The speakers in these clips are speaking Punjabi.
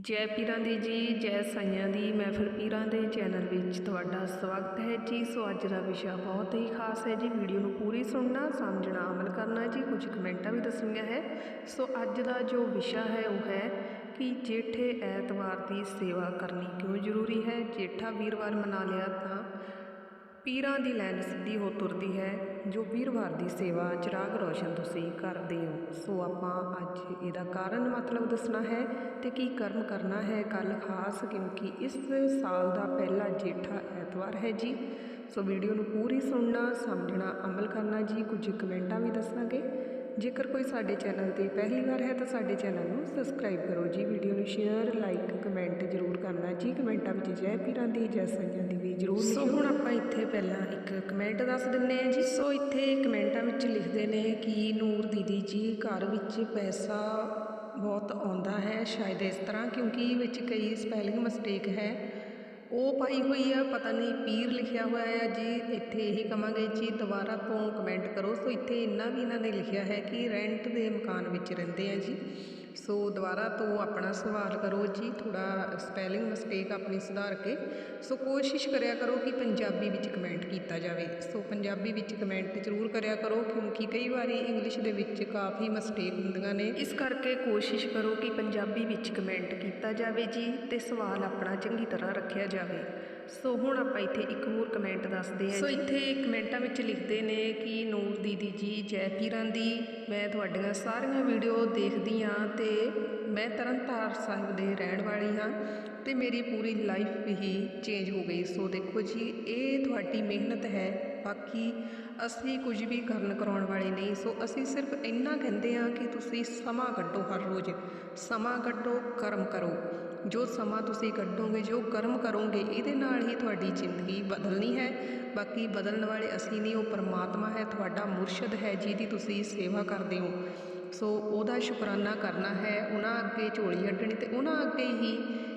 ਜੈ ਪੀਰਾਂ ਦੀ ਜੀ, ਜੈ ਸਾਈਆਂ ਦੀ, ਮਹਿਫਿਲ ਪੀਰਾਂ ਦੇ ਚੈਨਲ ਵਿੱਚ ਤੁਹਾਡਾ ਸਵਾਗਤ ਹੈ ਜੀ। ਸੋ ਅੱਜ ਦਾ ਵਿਸ਼ਾ ਬਹੁਤ ਹੀ ਖਾਸ ਹੈ ਜੀ। ਵੀਡੀਓ ਨੂੰ ਪੂਰੀ ਸੁਣਨਾ, ਸਮਝਣਾ, ਅਮਲ ਕਰਨਾ ਜੀ, ਕੁਝ ਕਮੈਂਟਾਂ ਵੀ ਦੱਸਣੀਆਂ ਹੈ। ਸੋ ਅੱਜ ਦਾ ਜੋ ਵਿਸ਼ਾ ਹੈ, ਉਹ ਹੈ ਕਿ ਜੇਠੇ ਐਤਵਾਰ ਦੀ ਸੇਵਾ ਕਰਨੀ ਕਿਉਂ ਜ਼ਰੂਰੀ ਹੈ? ਜੇਠਾ ਵੀਰਵਾਰ ਮਨਾ ਲਿਆ ਤਾਂ ਪੀਰਾਂ ਦੀ ਲਾਈਨ ਸਿੱਧੀ ਹੋ ਤੁਰਦੀ ਹੈ, ਜੋ ਵੀਰਵਾਰ ਦੀ ਸੇਵਾ ਚਿਰਾਗ ਰੋਸ਼ਨ ਤੁਸੀਂ ਕਰਦੇ ਹੋ। ਸੋ ਆਪਾਂ ਅੱਜ ਇਹਦਾ ਕਾਰਨ ਮਤਲਬ ਦੱਸਣਾ ਹੈ ਤੇ ਕੀ ਕਰਮ ਕਰਨਾ ਹੈ। ਕੱਲ ਖਾਸ ਕਿਉਂਕਿ ਇਸ ਸਾਲ ਦਾ ਪਹਿਲਾ ਜੇਠਾ ਐਤਵਾਰ ਹੈ ਜੀ। ਸੋ ਵੀਡੀਓ ਨੂੰ ਪੂਰੀ ਸੁਣਨਾ ਸਮਝਣਾ ਅਮਲ ਕਰਨਾ ਜੀ। ਕੁਝ ਕਮੈਂਟਾਂ ਵੀ ਦੱਸਾਂਗੇ। ਜੇਕਰ ਕੋਈ ਸਾਡੇ ਚੈਨਲ ਤੇ ਪਹਿਲੀ ਵਾਰ ਹੈ ਤਾਂ ਸਾਡੇ ਚੈਨਲ ਨੂੰ ਸਬਸਕ੍ਰਾਈਬ ਕਰੋ ਜੀ। ਵੀਡੀਓ ਨੂੰ ਸ਼ੇਅਰ ਲਾਈਕ ਕਮੈਂਟ ਜ਼ਰੂਰ ਕਰਨਾ। ਜੀ ਕਮੈਂਟਾਂ ਵਿੱਚ ਜੈ ਪੀਰਾਂ ਦੀ ਜੈ ਸਾਈਆਂ ਦੀ ਵੀ ਜ਼ਰੂਰ ਸੋ ਹੁਣ ਆਪਾਂ ਇੱਥੇ ਪਹਿਲਾਂ ਇੱਕ ਕਮੈਂਟ ਦੱਸ ਦਿੰਨੇ ਆ ਜੀ। ਸੋ ਇੱਥੇ ਕਮੈਂਟਾਂ ਵਿੱਚ ਲਿਖਦੇ ਨੇ ਕਿ ਨੂਰ ਦੀਦੀ ਜੀ ਘਰ ਵਿੱਚ ਪੈਸਾ ਬਹੁਤ ਆਉਂਦਾ ਹੈ ਸ਼ਾਇਦ ਇਸ ਤਰ੍ਹਾਂ ਕਿਉਂਕਿ ਵਿੱਚ ਕਈ ਸਪੈਲਿੰਗ ਮਿਸਟੇਕ ਹੈ। ਉਹ ਪਾਈ ਹੋਈ ਆ, ਪਤਾ ਨਹੀਂ ਪੀਰ ਲਿਖਿਆ ਹੋਇਆ ਆ ਜੀ ਇੱਥੇ ਇਹੀ ਕਵਾਂਗੇ ਜੀ ਦੁਬਾਰਾ ਤੋਂ ਕਮੈਂਟ ਕਰੋ। ਸੋ ਇੱਥੇ ਇੰਨਾ ਵੀ ਇਹਨਾਂ ਨੇ ਲਿਖਿਆ ਹੈ ਕਿ ਰੈਂਟ ਦੇ ਮਕਾਨ ਵਿੱਚ ਰਹਿੰਦੇ ਆ ਜੀ। ਸੋ ਦੁਬਾਰਾ ਤੋਂ ਆਪਣਾ ਸਵਾਲ ਕਰੋ ਜੀ ਥੋੜਾ ਸਪੈਲਿੰਗ ਮਿਸਟੇਕ ਆਪਣੀ ਸੁਧਾਰ ਕੇ। ਸੋ ਕੋਸ਼ਿਸ਼ ਕਰਿਆ ਕਰੋ ਕਿ ਪੰਜਾਬੀ ਵਿੱਚ ਕਮੈਂਟ ਕੀਤਾ ਜਾਵੇ। ਸੋ ਪੰਜਾਬੀ ਵਿੱਚ ਕਮੈਂਟ ਜ਼ਰੂਰ ਕਰਿਆ ਕਰੋ, ਕਿਉਂਕਿ ਕਈ ਵਾਰੀ ਇੰਗਲਿਸ਼ ਦੇ ਵਿੱਚ ਕਾਫੀ ਮਿਸਟੇਕ ਹੁੰਦੀਆਂ ਨੇ। ਇਸ ਕਰਕੇ ਕੋਸ਼ਿਸ਼ ਕਰੋ ਕਿ ਪੰਜਾਬੀ ਵਿੱਚ ਕਮੈਂਟ ਕੀਤਾ ਜਾਵੇ ਜੀ, ਤੇ ਸਵਾਲ ਆਪਣਾ ਚੰਗੀ ਤਰ੍ਹਾਂ ਰੱਖਿਆ ਜਾਵੇ। ਸੋ ਹੁਣ ਆਪਾਂ ਇੱਥੇ ਇੱਕ ਹੋਰ ਕਮੈਂਟ ਦੱਸਦੇ ਹਾਂ ਸੋ ਇੱਥੇ ਕਮੈਂਟਾਂ ਵਿੱਚ ਲਿਖਦੇ ਨੇ ਕਿ ਨੂਰ ਦੀਦੀ ਜੀ ਜੈ ਪੀਰਾਂ ਦੀ ਮੈਂ ਤੁਹਾਡੀਆਂ ਸਾਰੀਆਂ ਵੀਡੀਓ ਦੇਖਦੀ ਹਾਂ ਤੇ ਮੈਂ ਤਰਨਤਾਰ ਸਾਹਿਬ ਦੇ ਰਹਿਣ ਵਾਲੀ ਹਾਂ ਤੇ ਮੇਰੀ ਪੂਰੀ ਲਾਈਫ ਹੀ ਚੇਂਜ ਹੋ ਗਈ। ਸੋ ਦੇਖੋ ਜੀ ਇਹ ਤੁਹਾਡੀ ਮਿਹਨਤ ਹੈ ਬਾਕੀ ਅਸੀਂ ਕੁਝ ਵੀ ਕਰਨ ਕਰਾਉਣ ਵਾਲੇ ਨਹੀਂ। ਸੋ ਅਸੀਂ ਸਿਰਫ ਇੰਨਾ ਕਹਿੰਦੇ ਹਾਂ ਕਿ ਤੁਸੀਂ ਸਮਾਂ ਕੱਢੋ ਹਰ ਰੋਜ਼। ਸਮਾਂ ਕੱਢੋ ਕਰਮ ਕਰੋ। ਜੋ ਸਮਾਂ ਤੁਸੀਂ ਕੱਢੋਗੇ, ਜੋ ਕਰਮ ਕਰੋਗੇ, ਇਹਦੇ ਨਾਲ ਹੀ ਤੁਹਾਡੀ ਜ਼ਿੰਦਗੀ ਬਦਲਣੀ ਹੈ। ਬਾਕੀ ਬਦਲਣ ਵਾਲੇ ਅਸੀਂ ਨਹੀਂ, ਉਹ ਪਰਮਾਤਮਾ ਹੈ, ਤੁਹਾਡਾ ਮੁਰਸ਼ਦ ਹੈ, ਜਿਹਦੀ ਤੁਸੀਂ ਸੇਵਾ ਕਰਦੇ ਹੋ। ਸੋ ਉਹਦਾ ਸ਼ੁਕਰਾਨਾ ਕਰਨਾ ਹੈ, ਉਹਨਾਂ ਅੱਗੇ ਝੋਲੀ ਅੱਡਣੀ ਤੇ ਉਹਨਾਂ ਅੱਗੇ ਹੀ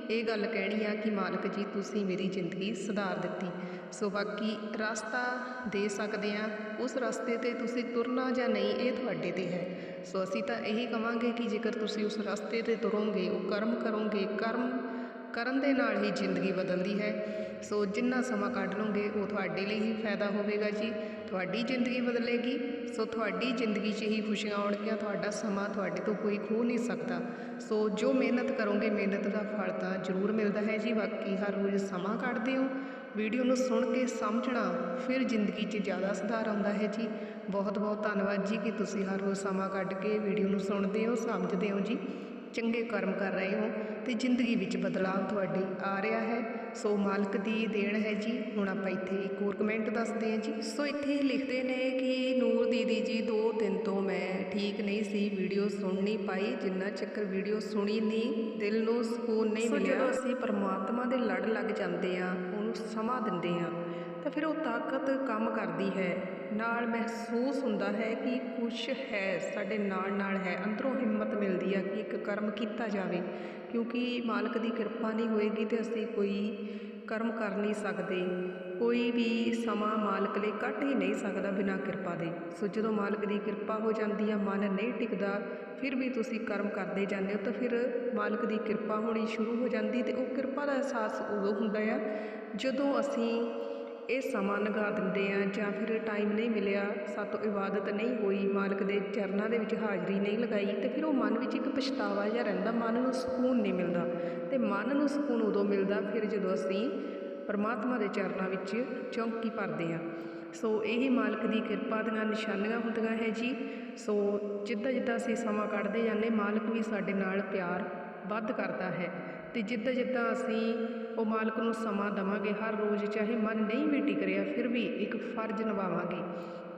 ਇਹ ਗੱਲ ਕਹਿਣੀ ਆ ਕਿ ਮਾਲਕ ਜੀ, ਤੁਸੀਂ ਮੇਰੀ ਜ਼ਿੰਦਗੀ ਸੁਧਾਰ ਦਿੱਤੀ। ਸੋ ਬਾਕੀ ਰਸਤਾ ਦੇ ਸਕਦੇ ਆ ਉਸ ਰਸਤੇ ਤੇ ਤੁਸੀਂ ਤੁਰਨਾ ਜਾਂ ਨਹੀਂ, ਇਹ ਤੁਹਾਡੇ ਤੇ ਹੈ। ਸੋ ਅਸੀਂ ਤਾਂ ਇਹੀ ਕਵਾਂਗੇ ਕਿ ਜੇਕਰ ਤੁਸੀਂ ਉਸ ਰਸਤੇ ਤੇ ਤੁਰੋਗੇ, ਉਹ ਕਰਮ ਕਰੋਗੇ, ਕਰਮ ਕਰਨ ਦੇ ਨਾਲ ਹੀ ਜ਼ਿੰਦਗੀ ਬਦਲਦੀ ਹੈ। ਸੋ ਜਿੰਨਾ ਸਮਾਂ ਕੱਢ ਲਓਗੇ, ਉਹ ਤੁਹਾਡੇ ਲਈ ਹੀ ਫਾਇਦਾ ਹੋਵੇਗਾ ਜੀ। ਤੁਹਾਡੀ ਜ਼ਿੰਦਗੀ ਬਦਲੇਗੀ। ਸੋ ਤੁਹਾਡੀ ਜ਼ਿੰਦਗੀ 'ਚ ਹੀ ਖੁਸ਼ੀਆਂ ਆਉਣਗੀਆਂ, ਤੁਹਾਡਾ ਸਮਾਂ ਤੁਹਾਡੇ ਤੋਂ ਕੋਈ ਖੋ ਨਹੀਂ ਸਕਦਾ। ਸੋ ਜੋ ਮਿਹਨਤ ਕਰੋਗੇ, ਮਿਹਨਤ ਦਾ ਫਲ ਤਾਂ ਜ਼ਰੂਰ ਮਿਲਦਾ ਹੈ ਜੀ। ਬਾਕੀ ਹਰ ਰੋਜ਼ ਸਮਾਂ ਕੱਢਦੇ ਹੋ। ਵੀਡੀਓ ਨੂੰ ਸੁਣ ਕੇ ਸਮਝਣਾ ਫਿਰ ਜ਼ਿੰਦਗੀ 'ਚ ਜ਼ਿਆਦਾ ਸੁਧਾਰ ਆਉਂਦਾ ਹੈ ਜੀ। ਬਹੁਤ ਬਹੁਤ ਧੰਨਵਾਦ ਜੀ ਕਿ ਤੁਸੀਂ ਹਰ ਰੋਜ਼ ਸਮਾਂ ਕੱਢ ਕੇ ਵੀਡੀਓ ਨੂੰ ਸੁਣਦੇ ਹੋ ਸਮਝਦੇ ਹੋ ਜੀ। ਚੰਗੇ ਕਰਮ ਕਰ ਰਹੇ ਹੋ ਤੇ ਜ਼ਿੰਦਗੀ ਵਿੱਚ ਬਦਲਾਅ ਤੁਹਾਡੀ ਆ ਰਿਹਾ ਹੈ। ਸੋ ਮਾਲਕ ਦੀ ਦੇਣ ਹੈ ਜੀ। ਹੁਣ ਆਪਾਂ ਇੱਥੇ ਇੱਕ ਹੋਰ ਕਮੈਂਟ ਦੱਸਦੇ ਹਾਂ ਜੀ। ਸੋ ਇੱਥੇ ਲਿਖਦੇ ਨੇ ਕਿ ਨੂਰ ਦੀਦੀ ਜੀ ਦੋ ਦਿਨ ਤੋਂ ਮੈਂ ਠੀਕ ਨਹੀਂ ਸੀ ਵੀਡੀਓ ਸੁਣ ਨਹੀਂ ਪਾਈ। ਜਿੰਨਾ ਚੱਕਰ ਵੀਡੀਓ ਸੁਣੀ ਨਹੀਂ ਦਿਲ ਨੂੰ ਸਕੂਨ ਨਹੀਂ ਮਿਲਿਆ। ਜਦੋਂ ਅਸੀਂ ਪਰਮਾਤਮਾ ਦੇ ਲੜ ਲੱਗ ਜਾਂਦੇ ਆ ਉਹਨੂੰ ਸਮਾਂ ਦਿੰਦੇ ਹਾਂ, ਤਾਂ ਫਿਰ ਉਹ ਤਾਕਤ ਕੰਮ ਕਰਦੀ ਹੈ। ਨਾਲ ਮਹਿਸੂਸ ਹੁੰਦਾ ਹੈ ਕਿ ਕੁਝ ਹੈ, ਸਾਡੇ ਨਾਲ ਨਾਲ ਹੈ, ਅੰਦਰੋਂ ਹਿੰਮਤ ਮਿਲਦੀ ਆ ਕਿ ਇੱਕ ਕਰਮ ਕੀਤਾ ਜਾਵੇ। ਕਿਉਂਕਿ ਮਾਲਕ ਦੀ ਕਿਰਪਾ ਨਹੀਂ ਹੋਏਗੀ ਤੇ ਅਸੀਂ ਕੋਈ ਕਰਮ ਕਰ ਨਹੀਂ ਸਕਦੇ। ਕੋਈ ਵੀ ਸਮਾਂ ਮਾਲਕ ਲਈ ਕੱਢ ਹੀ ਨਹੀਂ ਸਕਦਾ ਬਿਨਾਂ ਕਿਰਪਾ ਦੇ। ਸੋ ਜਦੋਂ ਮਾਲਕ ਦੀ ਕਿਰਪਾ ਹੋ ਜਾਂਦੀ ਆ, ਮਨ ਨਹੀਂ ਟਿਕਦਾ, ਫਿਰ ਵੀ ਤੁਸੀਂ ਕਰਮ ਕਰਦੇ ਜਾਂਦੇ ਹੋ ਤਾਂ ਫਿਰ ਮਾਲਕ ਦੀ ਕਿਰਪਾ ਹੋਣੀ ਸ਼ੁਰੂ ਹੋ ਜਾਂਦੀ ਤੇ ਉਹ ਕਿਰਪਾ ਦਾ ਅਹਿਸਾਸ ਉਦੋਂ ਹੁੰਦਾ ਆ ਜਦੋਂ ਅਸੀਂ ਇਹ ਸਮਾਂ ਲਗਾ ਦਿੰਦੇ ਆ ਜਾਂ ਫਿਰ ਟਾਈਮ ਨਹੀਂ ਮਿਲਿਆ, ਸਾਤੋਂ ਇਬਾਦਤ ਨਹੀਂ ਹੋਈ, ਮਾਲਕ ਦੇ ਚਰਨਾਂ ਦੇ ਵਿੱਚ ਹਾਜ਼ਰੀ ਨਹੀਂ ਲਗਾਈ ਤੇ ਫਿਰ ਉਹ ਮਨ ਵਿੱਚ ਇੱਕ ਪਛਤਾਵਾ ਜਿਹਾ ਰਹਿੰਦਾ, ਮਨ ਨੂੰ ਸਕੂਨ ਨਹੀਂ ਮਿਲਦਾ। ਤੇ ਮਨ ਨੂੰ ਸਕੂਨ ਉਦੋਂ ਮਿਲਦਾ ਫਿਰ ਜਦੋਂ ਅਸੀਂ ਪਰਮਾਤਮਾ ਦੇ ਚਰਨਾਂ ਵਿੱਚ ਚੌਂਕੀ ਭਰਦੇ ਹਾਂ। ਸੋ ਇਹ ਮਾਲਕ ਦੀ ਕਿਰਪਾ ਦੀਆਂ ਨਿਸ਼ਾਨੀਆਂ ਹੁੰਦੀਆਂ ਹੈ ਜੀ। ਸੋ ਜਿੱਦਾਂ ਜਿੱਦਾਂ ਅਸੀਂ ਸਮਾਂ ਕੱਢਦੇ ਜਾਂਦੇ, ਮਾਲਕ ਵੀ ਸਾਡੇ ਨਾਲ ਪਿਆਰ ਵੱਧ ਕਰਦਾ ਹੈ। ਤੇ ਜਿੱਦਾਂ ਜਿੱਦਾਂ ਅਸੀਂ ਉਹ ਮਾਲਕ ਨੂੰ ਸਮਾਂ ਦਵਾਂਗੇ ਹਰ ਰੋਜ਼, ਚਾਹੇ ਮਨ ਨਹੀਂ ਵੀ ਟਿਕ ਰਿਹਾ, ਫਿਰ ਵੀ ਇੱਕ ਫਰਜ਼ ਨਿਭਾਵਾਂਗੇ।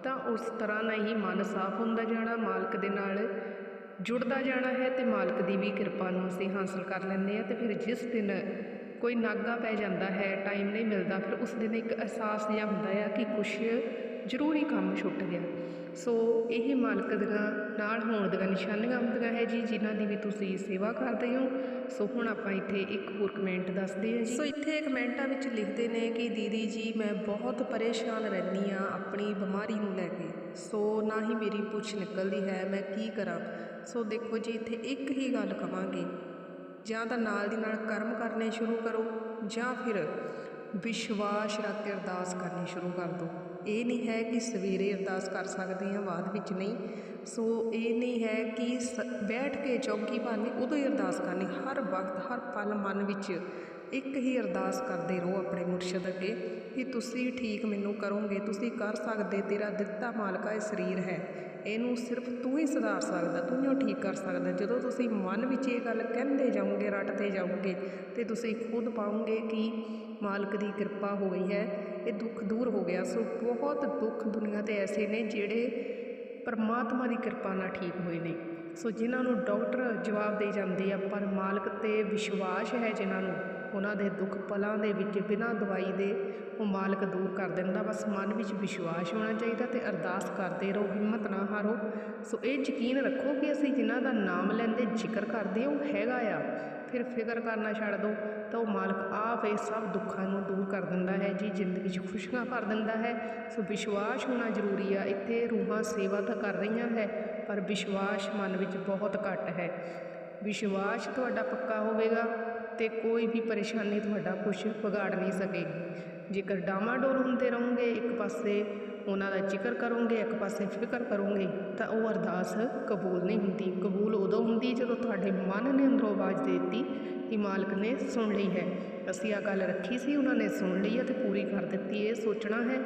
ਤਾਂ ਉਸ ਤਰ੍ਹਾਂ ਨਾਲ ਹੀ ਮਨ ਸਾਫ਼ ਹੁੰਦਾ ਜਾਣਾ, ਮਾਲਕ ਦੇ ਨਾਲ ਜੁੜਦਾ ਜਾਣਾ ਹੈ ਤੇ ਮਾਲਕ ਦੀ ਵੀ ਕਿਰਪਾ ਨੂੰ ਅਸੀਂ ਹਾਸਲ ਕਰ ਲੈਂਦੇ ਆ ਤੇ ਫਿਰ ਜਿਸ ਦਿਨ ਕੋਈ ਨਾਗਾ ਪੈ ਜਾਂਦਾ ਹੈ ਟਾਈਮ ਨਹੀਂ ਮਿਲਦਾ, ਫਿਰ ਉਸ ਦਿਨ ਇੱਕ ਅਹਿਸਾਸ ਜਿਹਾ ਹੁੰਦਾ ਆ ਕਿ ਕੁਛ ਜ਼ਰੂਰੀ ਕੰਮ ਛੁੱਟ ਗਿਆ। ਸੋ ਇਹ ਮਾਲਕ ਦੀਆਂ ਨਾਲ ਹੋਣ ਦੀਆਂ ਨਿਸ਼ਾਨੀਆਂ ਹੁੰਦੀਆਂ ਹੈ ਜੀ, ਜਿਨ੍ਹਾਂ ਦੀ ਵੀ ਤੁਸੀਂ ਸੇਵਾ ਕਰਦੇ ਹੋ। ਸੋ ਹੁਣ ਆਪਾਂ ਇੱਥੇ ਇੱਕ ਹੋਰ ਕਮੈਂਟ ਦੱਸਦੇ ਹਾਂ ਜੀ। ਸੋ ਇੱਥੇ ਕਮੈਂਟਾਂ ਵਿੱਚ ਲਿਖਦੇ ਨੇ ਕਿ, ਦੀਦੀ ਜੀ, ਮੈਂ ਬਹੁਤ ਪਰੇਸ਼ਾਨ ਰਹਿੰਦੀ ਆ ਆਪਣੀ ਬਿਮਾਰੀ ਨੂੰ ਲੈ ਕੇ। ਸੋ ਨਾ ਹੀ ਮੇਰੀ ਪੁੱਛ ਨਿਕਲਦੀ ਹੈ, ਮੈਂ ਕੀ ਕਰਾਂ? ਸੋ ਦੇਖੋ ਜੀ, ਇੱਥੇ ਇੱਕ ਹੀ ਗੱਲ ਕਵਾਂਗੇ। ਜਾਂ ਤਾਂ ਨਾਲ ਦੀ ਨਾਲ ਕਰਮ ਕਰਨੇ ਸ਼ੁਰੂ ਕਰੋ, ਜਾਂ ਫਿਰ ਵਿਸ਼ਵਾਸ ਰੱਖ ਕੇ ਅਰਦਾਸ ਕਰਨੀ ਸ਼ੁਰੂ ਕਰ ਦਿਓ। ਇਹ ਨਹੀਂ ਹੈ ਕਿ ਸਵੇਰੇ ਅਰਦਾਸ ਕਰ ਸਕਦੇ ਹਾਂ, ਬਾਅਦ ਵਿੱਚ ਨਹੀਂ। ਸੋ ਇਹ ਨਹੀਂ ਹੈ ਕਿ ਸ, ਬੈਠ ਕੇ ਚੌਕੀ ਭਾਨੀ ਉਦੋਂ ਹੀ ਅਰਦਾਸ ਕਰਨੀ। ਹਰ ਵਕਤ, ਹਰ ਪਲ ਮਨ ਵਿੱਚ ਇੱਕ ਹੀ ਅਰਦਾਸ ਕਰਦੇ ਰਹੋ ਆਪਣੇ ਮੁਰਸ਼ਦ ਅੱਗੇ ਕਿ ਤੁਸੀਂ ਠੀਕ ਮੈਨੂੰ ਕਰੋਗੇ, ਤੁਸੀਂ ਕਰ ਸਕਦੇ, ਤੇਰਾ ਦਿੱਤਾ ਮਾਲਕਾ ਇਹ ਸਰੀਰ ਹੈ। ਇਹਨੂੰ ਸਿਰਫ ਤੂੰ ਹੀ ਸੁਧਾਰ ਸਕਦਾ, ਤੂੰ ਹੀ ਠੀਕ ਕਰ ਸਕਦਾ। ਜਦੋਂ ਤੁਸੀਂ ਮਨ ਵਿੱਚ ਇਹ ਗੱਲ ਕਹਿੰਦੇ ਜਾਓਗੇ, ਰਟਦੇ ਜਾਓਗੇ ਤੇ ਤੁਸੀਂ ਖੁਦ ਪਾਓਗੇ ਕਿ ਮਾਲਕ ਦੀ ਕਿਰਪਾ ਹੋ ਗਈ ਹੈ। ਇਹ ਦੁੱਖ ਦੂਰ ਹੋ ਗਿਆ। ਸੋ ਬਹੁਤ ਦੁੱਖ ਦੁਨੀਆ ਤੇ ਐਸੇ ਨੇ ਜਿਹੜੇ ਪਰਮਾਤਮਾ ਦੀ ਕਿਰਪਾ ਨਾਲ ਠੀਕ ਹੋਏ ਨੇ। ਸੋ ਜਿਨ੍ਹਾਂ ਨੂੰ ਡਾਕਟਰ ਜਵਾਬ ਦੇ ਜਾਂਦੇ ਆ, ਪਰ ਮਾਲਕ ਤੇ ਵਿਸ਼ਵਾਸ ਹੈ ਜਿਨ੍ਹਾਂ ਨੂੰ ਉਹਨਾਂ ਦੇ ਦੁੱਖ ਪਲਾਂ ਦੇ ਵਿੱਚ ਬਿਨਾਂ ਦਵਾਈ ਦੇ ਉਹ ਮਾਲਕ ਦੂਰ ਕਰ ਦਿੰਦਾ ਬਸ ਮਨ ਵਿੱਚ ਵਿਸ਼ਵਾਸ ਹੋਣਾ ਚਾਹੀਦਾ ਤੇ ਅਰਦਾਸ ਕਰਦੇ ਰਹੋ ਹਿੰਮਤ ਨਾ ਹਾਰੋ। ਸੋ ਇਹ ਯਕੀਨ ਰੱਖੋ ਕਿ ਅਸੀਂ ਜਿਨ੍ਹਾਂ ਦਾ ਨਾਮ ਲੈਂਦੇ ਜ਼ਿਕਰ ਕਰਦੇ ਹਾਂ, ਉਹ ਹੈਗਾ ਆ। ਫਿਰ ਫਿਕਰ ਕਰਨਾ ਛੱਡ ਦਿਓ ਤਾਂ ਉਹ ਮਾਲਕ ਆਪ ਇਹ ਸਭ ਦੁੱਖਾਂ ਨੂੰ ਦੂਰ ਕਰ ਦਿੰਦਾ ਹੈ ਜੀ ਜ਼ਿੰਦਗੀ 'ਚ ਖੁਸ਼ੀਆਂ ਭਰ ਦਿੰਦਾ ਹੈ। ਸੋ ਵਿਸ਼ਵਾਸ ਹੋਣਾ ਜ਼ਰੂਰੀ ਆ ਇੱਥੇ ਰੂਹਾਂ ਸੇਵਾ ਤਾਂ ਕਰ ਰਹੀਆਂ ਹੈ ਪਰ ਵਿਸ਼ਵਾਸ ਮਨ ਵਿੱਚ ਬਹੁਤ ਘੱਟ ਹੈ। ਵਿਸ਼ਵਾਸ ਤੁਹਾਡਾ ਪੱਕਾ ਹੋਵੇਗਾ। ਤੇ ਕੋਈ ਵੀ ਪਰੇਸ਼ਾਨੀ ਤੁਹਾਡਾ ਕੁਝ ਵਿਗਾੜ ਨਹੀਂ ਸਕੇਗੀ ਜੇਕਰ ਡਾਮਾਡੋਲ ਹੁੰਦੇ ਰਹੋਗੇ, ਇੱਕ ਪਾਸੇ ਉਹਨਾਂ ਦਾ ਜ਼ਿਕਰ ਕਰੋਗੇ, ਇੱਕ ਪਾਸੇ ਫਿਕਰ ਕਰੋਗੇ, ਤਾਂ ਉਹ ਅਰਦਾਸ ਕਬੂਲ ਨਹੀਂ ਹੁੰਦੀ। ਕਬੂਲ ਉਦੋਂ ਹੁੰਦੀ ਜਦੋਂ ਤੁਹਾਡੇ ਮਨ ਨੇ ਅੰਦਰੋਂ ਆਵਾਜ਼ ਦੇ ਦਿੱਤੀ ਕਿ ਮਾਲਕ ਨੇ ਸੁਣ ਲਈ ਹੈ। ਅਸੀਂ ਆ ਗੱਲ ਰੱਖੀ ਸੀ, ਉਹਨਾਂ ਨੇ ਸੁਣ ਲਈ ਹੈ ਤੇ ਪੂਰੀ ਕਰ ਦਿੱਤੀ। ਇਹ ਸੋਚਣਾ ਹੈ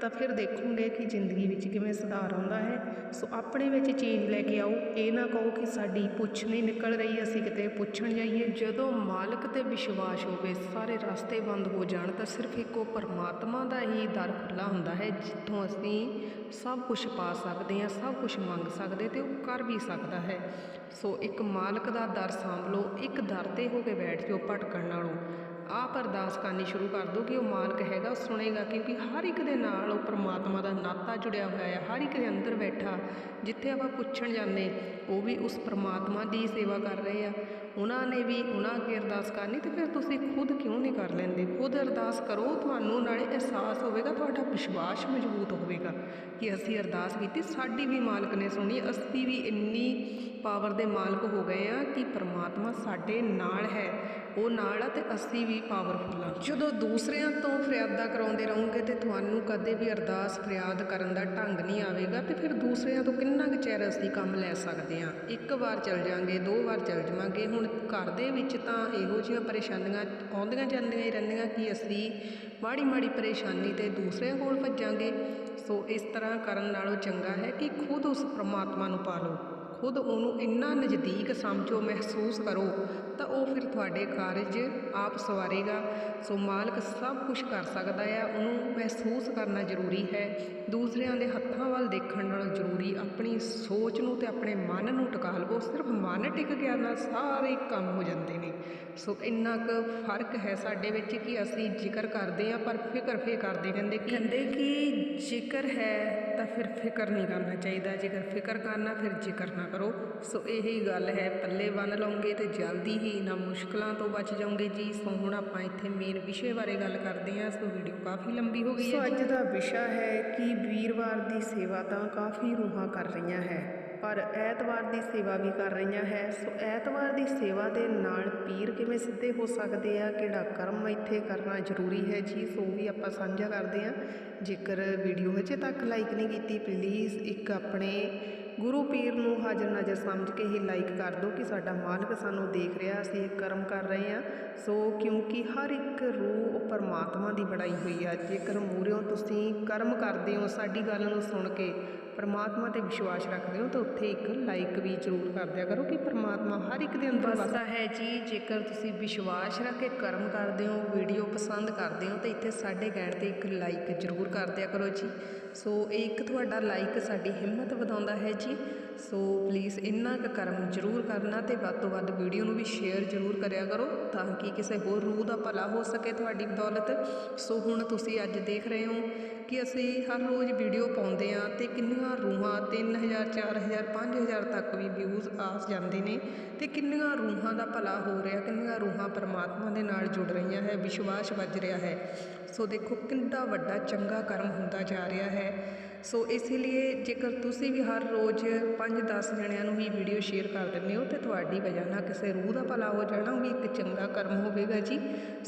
ਤਾਂ ਫਿਰ ਦੇਖੋਗੇ ਕਿ ਜ਼ਿੰਦਗੀ ਵਿੱਚ ਕਿਵੇਂ ਸੁਧਾਰ ਆਉਂਦਾ ਹੈ। ਸੋ ਆਪਣੇ ਵਿੱਚ ਚੇਂਜ ਲੈ ਕੇ ਆਓ। ਇਹ ਨਾ ਕਹੋ ਕਿ ਸਾਡੀ ਪੁੱਛ ਨਹੀਂ ਨਿਕਲ ਰਹੀ, ਅਸੀਂ ਕਿਤੇ ਪੁੱਛਣ ਜਾਈਏ। ਜਦੋਂ ਮਾਲਕ ਤੇ ਵਿਸ਼ਵਾਸ ਹੋਵੇ, ਸਾਰੇ ਰਸਤੇ ਬੰਦ ਹੋ ਜਾਣ ਤਾਂ ਸਿਰਫ ਇੱਕੋ ਪਰਮਾਤਮਾ ਦਾ ਹੀ ਦਰ ਖੁੱਲਾ ਹੁੰਦਾ ਹੈ, ਜਿੱਥੋਂ ਅਸੀਂ ਸਭ ਕੁਝ ਪਾ ਸਕਦੇ ਹਾਂ, ਸਭ ਕੁਝ ਮੰਗ ਸਕਦੇ ਤੇ ਉਹ ਕਰ ਵੀ ਸਕਦਾ ਹੈ। ਸੋ ਇੱਕ ਮਾਲਕ ਦਾ ਦਰ ਸਾਂਭ ਲਓ। ਇੱਕ ਦਰ ਤੇ ਹੋ ਕੇ ਬੈਠ ਜਾਓ ਭਟਕਣ ਨਾਲੋਂ। ਆਪ ਅਰਦਾਸ ਕਰਨੀ ਸ਼ੁਰੂ ਕਰ ਦਿਓ ਕਿ ਉਹ ਮਾਲਕ ਹੈਗਾ, ਉਹ ਸੁਣੇਗਾ ਕਿਉਂਕਿ ਹਰ ਇੱਕ ਦੇ ਨਾਲ ਉਹ ਪਰਮਾਤਮਾ ਦਾ ਨਾਤਾ ਜੁੜਿਆ ਹੋਇਆ ਹੈ। ਹਰ ਇੱਕ ਦੇ ਅੰਦਰ ਬੈਠਾ, ਜਿੱਥੇ ਆਪਾਂ ਪੁੱਛਣ ਜਾਂਦੇ, ਉਹ ਵੀ ਉਸ ਪਰਮਾਤਮਾ ਦੀ ਸੇਵਾ ਕਰ ਰਹੇ ਆ। ਉਹਨਾਂ ਨੇ ਵੀ ਉਹਨਾਂ ਅੱਗੇ ਅਰਦਾਸ ਕਰਨੀ ਤੇ ਫਿਰ ਤੁਸੀਂ ਖੁਦ ਕਿਉਂ ਨਹੀਂ ਕਰ ਲੈਂਦੇ? ਖੁਦ ਅਰਦਾਸ ਕਰੋ, ਤੁਹਾਨੂੰ ਨਾਲੇ ਅਹਿਸਾਸ ਹੋਵੇਗਾ, ਤੁਹਾਡਾ ਵਿਸ਼ਵਾਸ ਮਜ਼ਬੂਤ ਹੋਵੇਗਾ ਕਿ ਅਸੀਂ ਅਰਦਾਸ ਕੀਤੀ। ਸਾਡੀ ਵੀ ਮਾਲਕ ਨੇ ਸੁਣੀ, ਅਸੀਂ ਵੀ ਇੰਨੀ ਪਾਵਰ ਦੇ ਮਾਲਕ ਹੋ ਗਏ ਆ ਕਿ ਪਰਮਾਤਮਾ ਸਾਡੇ ਨਾਲ ਹੈ। ਉਹ ਨਾਲ ਆ ਤੇ ਅਸੀਂ ਵੀ ਪਾਵਰਫੁਲ ਆ। ਜਦੋਂ ਦੂਸਰਿਆਂ ਤੋਂ ਫਰਿਆਦਾ ਕਰਾਉਂਦੇ ਰਹੋਗੇ ਤੇ ਤੁਹਾਨੂੰ ਕਦੇ ਵੀ ਅਰਦਾਸ ਫਰਿਆਦ ਕਰਨ ਦਾ ਢੰਗ ਨਹੀਂ ਆਵੇਗਾ, ਤੇ ਫਿਰ ਦੂਸਰਿਆਂ ਤੋਂ ਕਿੰਨਾ ਕੁ ਚਿਰ ਅਸੀਂ ਕੰਮ ਲੈ ਸਕਦੇ ਆ ਇੱਕ ਵਾਰ ਚੱਲ ਜਾਾਂਗੇ ਦੋ ਵਾਰ ਚੱਲ ਜਾਵਾਂਗੇ, ਹੁਣ ਘਰ ਦੇ ਵਿੱਚ ਤਾਂ ਇਹੋ ਜਿਹੀਆਂ ਪਰੇਸ਼ਾਨੀਆਂ ਆਉਂਦੀਆਂ ਜਾਂਦੀਆਂ ਹੀ ਰਹਿੰਦੀਆਂ ਕਿ ਅਸੀਂ ਮਾੜੀ ਮਾੜੀ ਪਰੇਸ਼ਾਨੀ ਤੇ ਦੂਸਰਿਆਂ ਕੋਲ ਭੱਜਾਂਗੇ। ਸੋ ਇਸ ਤਰ੍ਹਾਂ ਕਰਨ ਨਾਲੋਂ ਚੰਗਾ ਹੈ ਕਿ ਖੁਦ ਉਸ ਪ੍ਰਮਾਤਮਾ ਨੂੰ ਪਾਲੋ। ਖੁਦ ਉਹਨੂੰ ਇੰਨਾ ਨਜ਼ਦੀਕ ਸਮਝੋ, ਮਹਿਸੂਸ ਕਰੋ, ਤਾਂ ਉਹ ਫਿਰ ਤੁਹਾਡੇ ਕਾਰਜ ਆਪ ਸਵਾਰੇਗਾ। ਸੋ ਮਾਲਕ ਸਭ ਕੁਝ ਕਰ ਸਕਦਾ ਹੈ, ਉਹਨੂੰ ਮਹਿਸੂਸ ਕਰਨਾ ਜ਼ਰੂਰੀ ਹੈ। ਦੂਸਰਿਆਂ ਦੇ ਹੱਥਾਂ ਵੱਲ ਦੇਖਣ ਨਾਲ ਜ਼ਰੂਰੀ ਆਪਣੀ ਸੋਚ ਨੂੰ ਤੇ ਆਪਣੇ ਮਨ ਨੂੰ ਟਿਕਾ ਲਵੋ। ਸਿਰਫ ਮਨ ਟਿਕ ਗਿਆ ਨਾ ਸਾਰੇ ਕੰਮ ਹੋ ਜਾਂਦੇ ਨੇ। ਸੋ ਇੰਨਾ ਕੁ ਫ਼ਰਕ ਹੈ ਸਾਡੇ ਵਿੱਚ ਕਿ ਅਸੀਂ ਜ਼ਿਕਰ ਕਰਦੇ ਆ ਪਰ ਫਿਕਰ ਫੇ ਕਰਦੇ ਕਹਿੰਦੇ ਕਿ ਕਹਿੰਦੇ ਕਿ ਜ਼ਿਕਰ ਹੈ ਤਾਂ ਫਿਰ ਫਿਕਰ ਨਹੀਂ ਕਰਨਾ ਚਾਹੀਦਾ। ਜੇਕਰ ਫਿਕਰ ਕਰਨਾ ਫਿਰ ਜ਼ਿਕਰ ਨਾ ਕਰੋ। ਸੋ ਇਹੀ ਗੱਲ ਹੈ ਪੱਲੇ ਬੰਨ ਲਓਗੇ ਤੇ ਜਲਦੀ ਹੀ ਇਹਨਾਂ ਮੁਸ਼ਕਲਾਂ ਤੋਂ ਬਚ ਜਾਓਗੇ ਜੀ। ਸੋ ਹੁਣ ਆਪਾਂ ਇੱਥੇ ਮੇਨ ਵਿਸ਼ੇ ਬਾਰੇ ਗੱਲ ਕਰਦੇ ਹਾਂ। ਸੋ ਵੀਡੀਓ ਕਾਫੀ ਲੰਬੀ ਹੋ ਗਈ ਹੈ ਸੋ ਅੱਜ ਦਾ ਵਿਸ਼ਾ ਹੈ ਕਿ ਵੀਰਵਾਰ ਦੀ ਸੇਵਾ ਤਾਂ ਕਾਫੀ ਰੂਹਾਂ ਕਰ ਰਹੀਆਂ ਹੈ। ਪਰ ਐਤਵਾਰ ਦੀ ਸੇਵਾ ਵੀ ਕਰ ਰਹੀਆਂ ਹੈ। ਸੋ ਐਤਵਾਰ ਦੀ ਸੇਵਾ ਦੇ ਨਾਲ ਪੀਰ ਕਿਵੇਂ ਸਿੱਧੇ ਹੋ ਸਕਦੇ ਆ? ਕਿਹੜਾ ਕਰਮ ਇੱਥੇ ਕਰਨਾ ਜ਼ਰੂਰੀ ਹੈ? ਜੀ, ਸੋ ਵੀ ਆਪਾਂ ਸਾਂਝਾ ਕਰਦੇ ਆ ਜੇਕਰ ਵੀਡੀਓ ਹਜੇ ਤੱਕ ਲਾਈਕ ਨਹੀਂ ਕੀਤੀ ਪਲੀਜ਼ ਇੱਕ ਆਪਣੇ ਗੁਰੂ ਪੀਰ ਨੂੰ ਹਾਜ਼ਰ ਨਾਜ਼ਰ ਸਮਝ ਕੇ ਹੀ ਲਾਈਕ ਕਰ ਦਿਓ ਕਿ ਸਾਡਾ ਮਾਲਕ ਸਾਨੂੰ ਦੇਖ ਰਿਹਾ ਅਸੀਂ ਇਹ ਕਰਮ ਕਰ ਰਹੇ ਹਾਂ। ਸੋ ਕਿਉਂਕਿ ਹਰ ਇੱਕ ਰੂਹ ਉਹ ਪਰਮਾਤਮਾ ਦੀ ਬਣਾਈ ਹੋਈ ਆ ਜੇਕਰ ਮੂਰਿਓ ਤੁਸੀਂ ਕਰਮ ਕਰਦੇ ਹੋ ਸਾਡੀ ਗੱਲ ਨੂੰ ਸੁਣ ਕੇ ਪਰਮਾਤਮਾ ਤੇ ਵਿਸ਼ਵਾਸ ਰੱਖਦੇ ਹੋ ਤਾਂ ਉੱਥੇ ਇੱਕ ਲਾਈਕ ਵੀ ਜ਼ਰੂਰ ਕਰ ਦਿਆ ਕਰੋ ਕਿ ਪਰਮਾਤਮਾ ਹਰ ਇੱਕ ਦੇ ਅੰਦਰ ਵਸਦਾ ਹੈ ਜੀ ਜੇਕਰ ਤੁਸੀਂ ਵਿਸ਼ਵਾਸ ਰੱਖ ਕੇ ਕਰਮ ਕਰਦੇ ਹੋ ਵੀਡੀਓ ਪਸੰਦ ਕਰਦੇ ਹੋ ਤਾਂ ਇੱਥੇ ਸਾਡੇ ਕਹਿਣ ਤੇ ਇੱਕ ਲਾਈਕ ਜ਼ਰੂਰ ਕਰ ਦਿਆ ਕਰੋ ਜੀ। ਸੋ ਇਹ ਇੱਕ ਤੁਹਾਡਾ ਲਾਈਕ ਸਾਡੀ ਹਿੰਮਤ ਵਧਾਉਂਦਾ ਹੈ ਜੀ। ਸੋ ਪਲੀਜ਼ ਇੰਨਾ ਕੁ ਕਰਮ ਜ਼ਰੂਰ ਕਰਨਾ ਤੇ ਵੱਧ ਤੋਂ ਵੱਧ ਵੀਡੀਓ ਨੂੰ ਵੀ ਸ਼ੇਅਰ ਜ਼ਰੂਰ ਕਰਿਆ ਕਰੋ ਤਾਂ ਕਿ ਕਿਸੇ ਹੋਰ ਰੂਹ ਦਾ ਭਲਾ ਹੋ ਸਕੇ ਤੁਹਾਡੀ ਬਦੌਲਤ ਸੋ ਹੁਣ ਤੁਸੀਂ ਅੱਜ ਦੇਖ ਰਹੇ ਹੋ ਕਿ ਅਸੀਂ ਹਰ ਰੋਜ਼ ਵੀਡੀਓ ਪਾਉਂਦੇ ਆ ਤੇ ਕਿੰਨੀਆਂ ਰੂਹਾਂ 3000 4000 5000 ਤੱਕ ਵੀ ਵਿਊਜ਼ ਆ ਜਾਂਦੇ ਨੇ ਤੇ ਕਿੰਨੀਆਂ ਰੂਹਾਂ ਦਾ ਭਲਾ ਹੋ ਰਿਹਾ, ਕਿੰਨੀਆਂ ਰੂਹਾਂ ਪਰਮਾਤਮਾ ਦੇ ਨਾਲ ਜੁੜ ਰਹੀਆਂ ਹੈ, ਵਿਸ਼ਵਾਸ ਵੱਜ ਰਿਹਾ ਹੈ। ਸੋ ਦੇਖੋ ਕਿੰਨਾ ਵੱਡਾ ਚੰਗਾ ਕਰਮ ਹੁੰਦਾ ਜਾ ਰਿਹਾ ਹੈ। ਸੋ ਇਸ ਲਈ ਜੇਕਰ ਤੁਸੀਂ ਵੀ ਹਰ ਰੋਜ਼ 5-10 ਜਣਿਆਂ ਨੂੰ ਹੀ ਵੀਡੀਓ ਸ਼ੇਅਰ ਕਰ ਦਿੰਦੇ ਹੋ, ਤੇ ਤੁਹਾਡੀ ਵਜ੍ਹਾ ਨਾਲ ਕਿਸੇ ਰੂਹ ਦਾ ਭਲਾ ਹੋ ਜਾਣਾ, ਉਹ ਵੀ ਇੱਕ ਚੰਗਾ ਕਰਮ ਹੋਵੇਗਾ ਜੀ।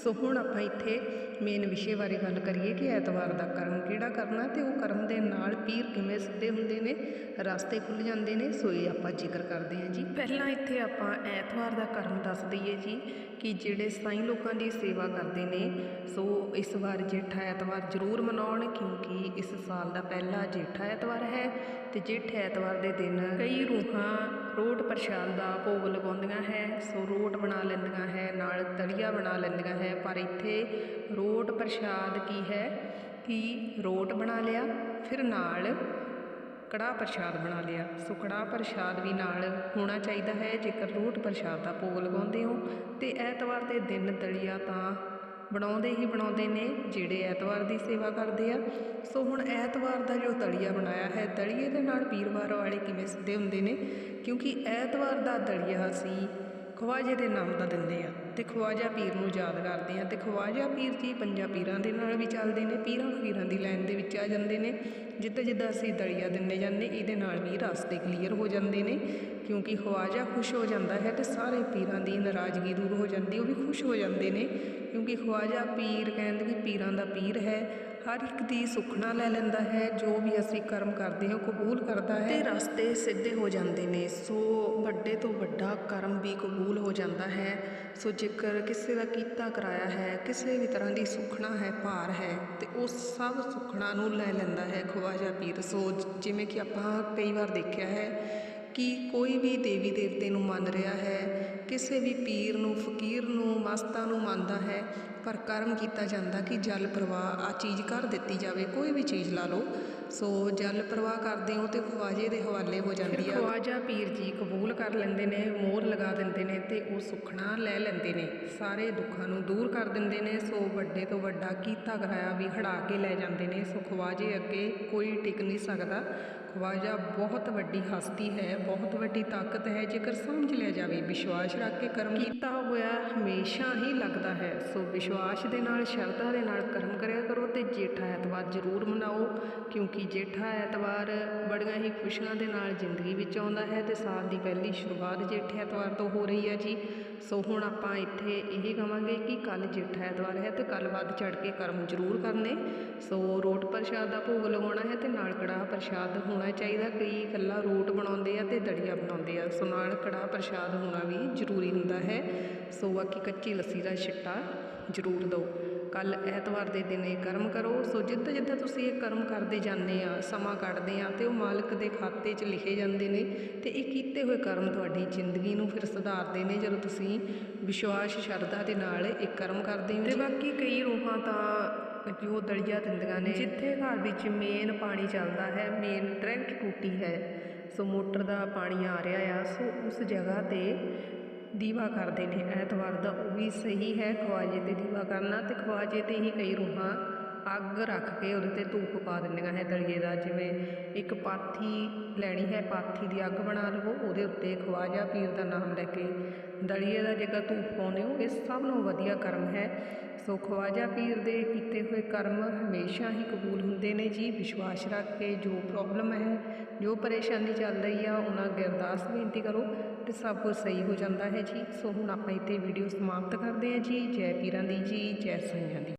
ਸੋ ਹੁਣ ਆਪਾਂ ਇੱਥੇ ਮੇਨ ਵਿਸ਼ੇ ਬਾਰੇ ਗੱਲ ਕਰੀਏ ਕਿ ਐਤਵਾਰ ਦਾ ਕਰਮ ਕਿਹੜਾ ਕਰਨਾ, ਤੇ ਉਹ ਕਰਮ ਦੇ ਨਾਲ ਪੀਰ ਕਿਵੇਂ ਸਿੱਧੇ ਹੁੰਦੇ ਨੇ, ਰਸਤੇ ਖੁੱਲ ਜਾਂਦੇ ਨੇ, ਸੋ ਇਹ ਆਪਾਂ ਜ਼ਿਕਰ ਕਰਦੇ ਹਾਂ ਜੀ। ਪਹਿਲਾਂ ਇੱਥੇ ਆਪਾਂ ਐਤਵਾਰ ਦਾ ਕਰਮ ਦੱਸ ਦਈਏ ਜੀ। ਕਿ ਜਿਹੜੇ ਸਾਈਂ ਲੋਕਾਂ ਦੀ ਸੇਵਾ ਕਰਦੇ ਨੇ, ਸੋ ਇਸ ਵਾਰ ਜੇਠਾ ਐਤਵਾਰ ਜ਼ਰੂਰ ਮਨਾਉਣ, ਕਿਉਂਕਿ ਇਸ ਸਾਲ ਦਾ ਪਹਿਲਾ ਜੇਠਾ ਐਤਵਾਰ ਹੈ ਤੇ ਜੇਠ ਐਤਵਾਰ ਦੇ ਦਿਨ ਕਈ ਰੂਹਾਂ ਰੋਟ ਪ੍ਰਸ਼ਾਦ ਦਾ ਭੋਗ ਲਗਾਉਂਦੀਆਂ ਹੈ, ਸੋ ਰੋਟ ਬਣਾ ਲੈਂਦੀਆਂ ਹੈ, ਨਾਲ ਦਲੀਆ ਬਣਾ ਲੈਂਦੀਆਂ ਹੈ, ਪਰ ਇੱਥੇ ਰੋਟ ਪ੍ਰਸ਼ਾਦ ਕੀ ਹੈ ਕਿ ਰੋਟ ਬਣਾ ਲਿਆ, ਫਿਰ ਨਾਲ ਕੜਾਹ ਪ੍ਰਸ਼ਾਦ ਬਣਾ ਲਿਆ। ਸੋ ਕੜਾਹ ਪ੍ਰਸ਼ਾਦ ਵੀ ਨਾਲ ਹੋਣਾ ਚਾਹੀਦਾ ਹੈ। ਜੇਕਰ ਰੋਟ ਪ੍ਰਸ਼ਾਦ ਦਾ ਭੋਗ ਲਗਾਉਂਦੇ ਹੋ ਤੇ ਐਤਵਾਰ ਦੇ ਦਿਨ ਦਲੀਆ ਤਾਂ ਬਣਾਉਂਦੇ ਹੀ ਬਣਾਉਂਦੇ ਨੇ, ਜਿਹੜੇ ਐਤਵਾਰ ਦੀ ਸੇਵਾ ਕਰਦੇ ਆ। ਸੋ ਹੁਣ ਐਤਵਾਰ ਦਾ ਜੋ ਦਲੀਆ ਬਣਾਇਆ ਹੈ, ਦਲੀਏ ਦੇ ਨਾਲ ਪੀਰਵਾਰ ਵਾਲੇ ਕਿਵੇਂ ਸਿੱਧੇ ਹੁੰਦੇ ਨੇ? ਕਿਉਂਕਿ ਐਤਵਾਰ ਦਾ ਦਲੀਆ ਅਸੀਂ ਖਵਾਜੇ ਦੇ ਨਾਮ ਦਾ ਦਿੰਦੇ ਆ। ਅਤੇ ਖਵਾਜਾ ਪੀਰ ਨੂੰ ਯਾਦ ਕਰਦੇ ਹਾਂ ਅਤੇ ਖਵਾਜਾ ਪੀਰ ਜੀ ਪੰਜਾਂ ਪੀਰਾਂ ਦੇ ਨਾਲ ਵੀ ਚੱਲਦੇ ਨੇ, ਪੀਰਾਂ ਫਕੀਰਾਂ ਦੀ ਲਾਈਨ ਦੇ ਵਿੱਚ ਆ ਜਾਂਦੇ ਨੇ, ਜਿੱਦਾਂ ਜਿੱਦਾਂ ਅਸੀਂ ਦਲੀਆ ਦਿੰਦੇ ਜਾਂਦੇ, ਇਹਦੇ ਨਾਲ ਵੀ ਰਸਤੇ ਕਲੀਅਰ ਹੋ ਜਾਂਦੇ ਨੇ, ਕਿਉਂਕਿ ਖਵਾਜਾ ਖੁਸ਼ ਹੋ ਜਾਂਦਾ ਹੈ ਤੇ ਸਾਰੇ ਪੀਰਾਂ ਦੀ ਨਾਰਾਜ਼ਗੀ ਦੂਰ ਹੋ ਜਾਂਦੀ, ਉਹ ਵੀ ਖੁਸ਼ ਹੋ ਜਾਂਦੇ ਨੇ, ਕਿਉਂਕਿ ਖਵਾਜਾ ਪੀਰ ਕਹਿੰਦੇ ਕਿ ਪੀਰਾਂ ਦਾ ਪੀਰ ਹੈ, ਹਰ ਇੱਕ ਦੀ ਸੁਖਣਾ ਲੈ ਲੈਂਦਾ ਹੈ, ਜੋ ਵੀ ਅਸੀਂ ਕਰਮ ਕਰਦੇ ਹਾਂ ਉਹ ਕਬੂਲ ਕਰਦਾ ਹੈ। ਤੇ ਰਸਤੇ ਸਿੱਧੇ ਹੋ ਜਾਂਦੇ ਨੇ, ਸੋ ਵੱਡੇ ਤੋਂ ਵੱਡਾ ਕਰਮ ਵੀ ਕਬੂਲ ਹੋ ਜਾਂਦਾ ਹੈ, ਸੋ ਜੇਕਰ ਕਿਸੇ ਦਾ ਕੀਤਾ ਕਰਾਇਆ ਹੈ, ਕਿਸੇ ਵੀ ਤਰ੍ਹਾਂ ਦੀ ਸੁਖਣਾ ਹੈ, ਭਾਰ ਹੈ, ਤੇ ਉਹ ਸਭ ਸੁਖਣਾ ਨੂੰ ਲੈ ਲੈਂਦਾ ਹੈ ਖਵਾਜਾ ਪੀਰ ਸੋ ਜਿਵੇਂ ਕਿ ਆਪਾਂ ਕਈ ਵਾਰ ਦੇਖਿਆ ਹੈ ਕਿ ਕੋਈ ਵੀ ਦੇਵੀ ਦੇਵਤੇ ਨੂੰ ਮੰਨ ਰਿਹਾ ਹੈ, ਕਿਸੇ ਵੀ ਪੀਰ ਨੂੰ, ਫਕੀਰ ਨੂੰ, ਮਸਤਾਂ ਨੂੰ ਮੰਨਦਾ ਹੈ, ਪਰ ਕਰਮ ਕੀਤਾ ਜਾਂਦਾ ਕਿ ਜਲ ਪ੍ਰਵਾਹ ਆ ਚੀਜ਼ ਕਰ ਦਿੱਤੀ ਜਾਵੇ, ਕੋਈ ਵੀ ਚੀਜ਼ ਲਾ ਲਓ ਸੋ ਜਲ ਪ੍ਰਵਾਹ ਕਰਦੇ ਹੋ ਤੇ ਖਵਾਜੇ ਦੇ ਹਵਾਲੇ ਹੋ ਜਾਂਦੀ ਆ। ਖਵਾਜਾ ਪੀਰ ਜੀ ਕਬੂਲ ਕਰ ਲੈਂਦੇ ਨੇ ਮੋਹਰ ਲਗਾ ਦਿੰਦੇ ਨੇ ਤੇ ਉਹ ਸੁਖਣਾ ਲੈ ਲੈਂਦੇ ਨੇ। ਸਾਰੇ ਦੁੱਖਾਂ ਨੂੰ ਦੂਰ ਕਰ ਦਿੰਦੇ ਨੇ ਸੋ ਵੱਡੇ ਤੋਂ ਵੱਡਾ ਕੀਤਾ ਕਰਾਇਆ ਵੀ ਹੜਾ ਕੇ ਲੈ ਜਾਂਦੇ ਨੇ। ਸੋ ਖਵਾਜੇ ਅੱਗੇ ਕੋਈ ਟਿਕ ਨਹੀਂ ਸਕਦਾ। ਵਾਜਾ ਬਹੁਤ ਵੱਡੀ ਹਸਤੀ ਹੈ, ਬਹੁਤ ਵੱਡੀ ਤਾਕਤ ਹੈ, ਜੇਕਰ ਸਮਝ ਲਿਆ ਜਾਵੇ, ਵਿਸ਼ਵਾਸ ਰੱਖ ਕੇ ਕਰਮ ਕੀਤਾ ਹੋਇਆ ਹਮੇਸ਼ਾ ਹੀ ਲੱਗਦਾ ਹੈ। ਸੋ ਵਿਸ਼ਵਾਸ ਦੇ ਨਾਲ, ਸ਼ਰਧਾ ਦੇ ਨਾਲ ਕਰਮ ਕਰਿਆ ਕਰੋ ਤੇ ਜੇਠਾ ਐਤਵਾਰ ਜ਼ਰੂਰ ਮਨਾਓ, ਕਿਉਂਕਿ ਜੇਠਾ ਐਤਵਾਰ ਬੜੀਆਂ ਹੀ ਖੁਸ਼ੀਆਂ ਦੇ ਨਾਲ ਜ਼ਿੰਦਗੀ ਵਿੱਚ ਆਉਂਦਾ ਹੈ ਤੇ ਸਾਲ ਦੀ ਪਹਿਲੀ ਸ਼ੁਰੂਆਤ ਜੇਠੇ ਐਤਵਾਰ ਤੋਂ ਹੋ ਰਹੀ ਹੈ ਜੀ। ਸੋ ਹੁਣ ਆਪਾਂ ਇੱਥੇ ਇਹ ਕਵਾਂਗੇ ਕਿ ਕੱਲ ਜੇਠਾ ਐਤਵਾਰ ਹੈ ਤੇ ਕੱਲ ਵੱਧ ਚੜ ਕੇ ਕਰਮ ਜ਼ਰੂਰ ਕਰਨੇ। ਸੋ ਰੋਟ ਪ੍ਰਸ਼ਾਦ ਦਾ ਭੋਗ ਲਗਾਉਣਾ ਹੈ ਤੇ ਨਾਲ ਕੜਾਹ ਪ੍ਰਸ਼ਾਦ ਹੋਣਾ ਚਾਹੀਦਾ, ਕਈ ਇਕੱਲਾ ਰੋਟ ਬਣਾਉਂਦੇ ਆ ਅਤੇ ਦੜੀਆ ਬਣਾਉਂਦੇ ਆ। ਸੋ ਨਾਲ ਕੜਾਹ ਪ੍ਰਸ਼ਾਦ ਹੋਣਾ ਵੀ ਜ਼ਰੂਰੀ ਹੁੰਦਾ ਹੈ। ਸੋ ਬਾਕੀ ਕੱਚੀ ਲੱਸੀ ਦਾ ਛਿੱਟਾ ਜ਼ਰੂਰ ਦਿਓ। ਕੱਲ ਐਤਵਾਰ ਦੇ ਦਿਨ ਇਹ ਕਰਮ ਕਰੋ। ਸੋ ਜਿੱਦਾਂ ਜਿੱਦਾਂ ਤੁਸੀਂ ਇਹ ਕਰਮ ਕਰਦੇ ਜਾਂਦੇ ਆ, ਸਮਾਂ ਕੱਢਦੇ ਆ ਤੇ ਉਹ ਮਾਲਕ ਦੇ ਖਾਤੇ 'ਚ ਲਿਖੇ ਜਾਂਦੇ ਨੇ ਤੇ ਇਹ ਕੀਤੇ ਹੋਏ ਕਰਮ ਤੁਹਾਡੀ ਜ਼ਿੰਦਗੀ ਨੂੰ ਫਿਰ ਸੁਧਾਰਦੇ ਨੇ ਜਦੋਂ ਤੁਸੀਂ ਵਿਸ਼ਵਾਸ, ਸ਼ਰਧਾ ਦੇ ਨਾਲ ਇਹ ਕਰਮ ਕਰਦੇ ਹੋ। ਤੇ ਬਾਕੀ ਕਈ ਰੂਹਾਂ ਤਾਂ ਜੋ ਦਲੀਆ ਦਿੰਦੀਆਂ ਨੇ। ਜਿੱਥੇ ਘਰ ਵਿੱਚ ਮੇਨ ਪਾਣੀ ਚੱਲਦਾ ਹੈ, ਮੇਨ ਡਾਇਰੈਕਟ ਟੂਟੀ ਹੈ। ਸੋ ਮੋਟਰ ਦਾ ਪਾਣੀ ਆ ਰਿਹਾ ਆ। ਸੋ ਉਸ ਜਗ੍ਹਾ ਤੇ ਦੀਵਾ ਕਰਦੇ ਨੇ। ਐਤਵਾਰ ਦਾ ਉਹ ਵੀ ਸਹੀ ਹੈ। ਖਵਾਜੇ ਤੇ ਦੀਵਾ ਕਰਨਾ ਤੇ ਖਵਾਜੇ ਤੇ ਹੀ ਕਈ ਰੂਹਾਂ ਅੱਗ ਰੱਖ ਕੇ ਉਹਦੇ ਤੇ ਧੂਪ ਪਾ ਦਿੰਦੀਆਂ ਹੈ ਦਲੀਏ ਦਾ, ਜਿਵੇਂ ਇੱਕ ਪਾਥੀ ਲੈਣੀ ਹੈ, ਪਾਥੀ ਦੀ ਅੱਗ ਬਣਾ ਲਵੋ, ਉਹਦੇ ਉੱਤੇ ਖਵਾਜਾ ਪੀਰ ਦਾ ਨਾਮ ਲੈ ਕੇ। ਦਲੀਏ ਦਾ ਜੇਕਰ ਧੂਪ ਪਾਉਂਦੇ ਹੋ, ਇਹ ਸਭ ਨੂੰ ਵਧੀਆ ਕਰਮ ਹੈ। ਸੋ ਖਵਾਜਾ ਪੀਰ ਦੇ ਕੀਤੇ ਹੋਏ ਕਰਮ ਹਮੇਸ਼ਾ ਹੀ ਕਬੂਲ ਹੁੰਦੇ ਨੇ ਜੀ। ਵਿਸ਼ਵਾਸ ਰੱਖ ਕੇ ਜੋ ਪ੍ਰੋਬਲਮ ਹੈ, ਜੋ ਪਰੇਸ਼ਾਨੀ ਚੱਲ ਰਹੀ ਆ, ਉਹਨਾਂ ਅੱਗੇ ਅਰਦਾਸ ਬੇਨਤੀ ਕਰੋ ਤੇ ਸਭ ਕੁਝ ਸਹੀ ਹੋ ਜਾਂਦਾ ਹੈ ਜੀ। ਸੋ ਹੁਣ ਆਪਾਂ ਇੱਥੇ ਵੀਡੀਓ ਸਮਾਪਤ ਕਰਦੇ ਹਾਂ ਜੀ। ਜੈ ਪੀਰਾਂ ਦੀ ਜੀ, ਜੈ ਸਾਈਆਂ ਦੀ।